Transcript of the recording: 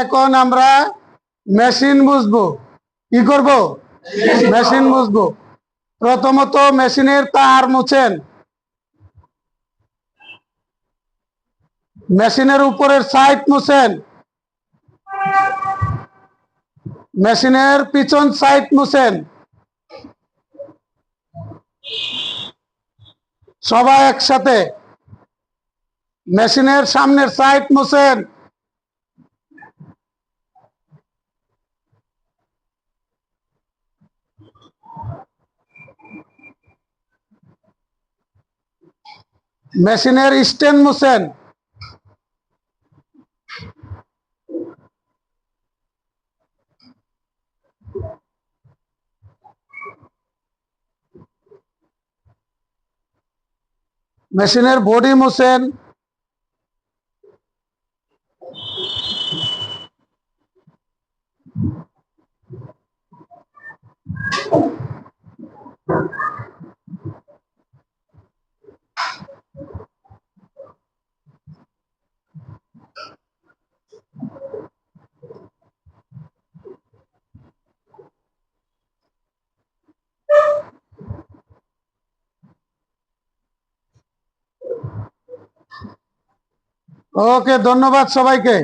এখন আমরা মেশিন বুঝব। কি করব? মেশিন বুঝব। প্রথমত মেশিনের তার মুছেন। মেশিনের উপরের সাইড মুছেন। মেশিনের পিছন সাইড মুছেন। সবাই একসাথে। মেশিনের সামনের সাইড মুছেন। মেশিনের স্ট্যান্ড মুছেন। মেশিনের বডি মুছেন। ওকে ধন্যবাদ সবাইকে